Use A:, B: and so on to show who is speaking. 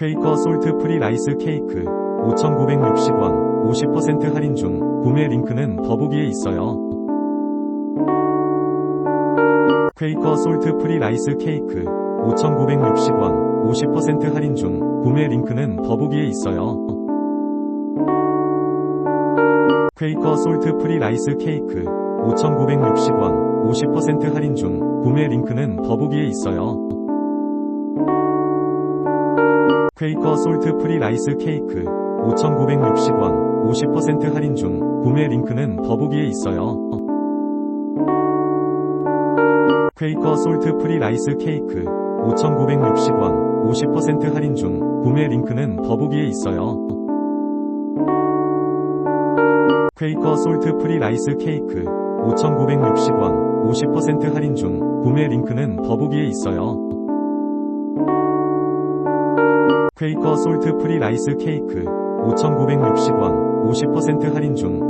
A: 퀘이커 솔트 프리 라이스 케이크 5,960원 50% 할인 중 구매 링크는 더보기에 있어요. 퀘이커 솔트 프리 라이스 케이크 5,960원 50% 할인 중 구매 링크는 더보기에 있어요. 퀘이커 솔트 프리 라이스 케이크 5,960원 50% 할인 중 구매 링크는 더보기에 있어요. 퀘이커 솔트 프리 라이스 케이크 5,960원 50% 할인 중 구매 링크는 더보기에 있어요. 퀘이커 솔트 프리 라이스 케이크 5,960원 50% 할인 중 구매 링크는 더보기에 있어요. 퀘이커 솔트 프리 라이스 케이크 5,960원 50% 할인 중 구매 링크는 더보기에 있어요. 퀘이커 솔트 프리 라이스 케이크 5,960원 50% 할인 중